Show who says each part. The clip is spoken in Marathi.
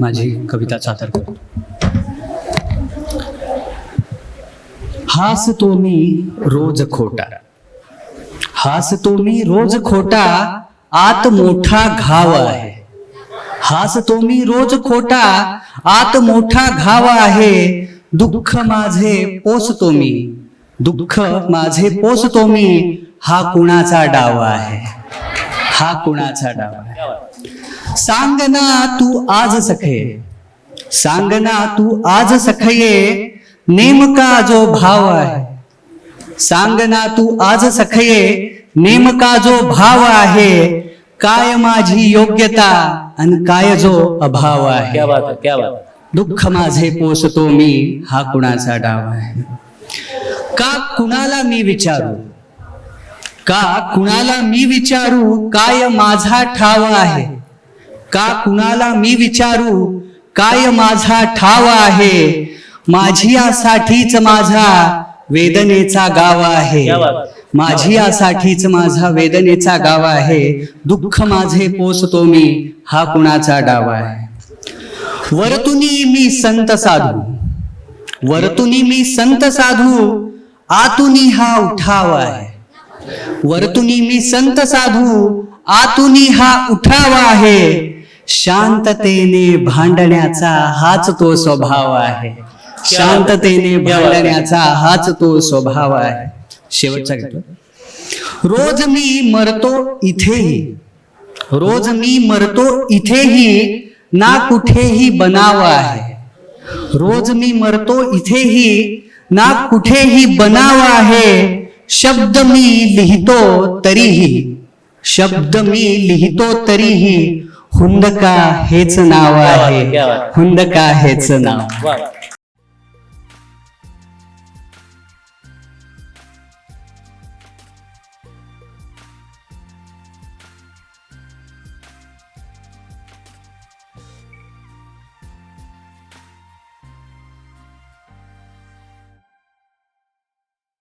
Speaker 1: माझी कविता सादर करतो हासतो मी रोज खोटा. हासतो मी रोज खोटा आत मोठा घाव आहे. हासतो मी रोज खोटा आत मोठा घाव आहे. दुःख माझे पोसतो मी दुःख माझे पोसतो मी हा कुणाचा डाव आहे? हा कुणाचा डाव आहे? सांग ना तू आज सखे. सांग ना तू आज सखये नेमका जो भाव आहे. सांग ना तू आज सखये नेमका जो भाव आहे काय माझी योग्यता आणि काय जो अभाव आहे.
Speaker 2: क्या बात क्या बात
Speaker 1: दुःख माझे पोसतो मी हा कुणाचा डाव आहे? का कुणाला मी विचारू? का कुणाला मी विचारू काय माझा ठाव आहे? का कुणाला मी विचारू? काय माझा ठाव आहे? माझी यासाठीच माझा वेदनेचा गाव आहे. माझी यासाठीच माझा वेदनेचा गाव आहे. दुःख माझे पोसतो मी. हा कुणाचा डाव आहे? वरतुनी मी संत साधू. वरतुनी मी संत साधू. आतुनी हा उठाव आहे. वरतुनी मी संत साधू. आतुनी हा उठाव आहे. शांततेने भांडण्याचा हाच तो स्वभाव आहे. शांततेने भांडण्याचा हाच तो स्वभाव आहे. शेवटचा घेतो रोज मी मरतो इथेही. रोज मी मरतो इथेही ना कुठेही बनाव आहे. रोज मी मरतो इथेही ना कुठेही बनाव आहे. शब्द मी लिहितो तरीही. शब्द मी लिहितो तरीही. हुंदका हेच नाव आहे. हुंदका हेच नाव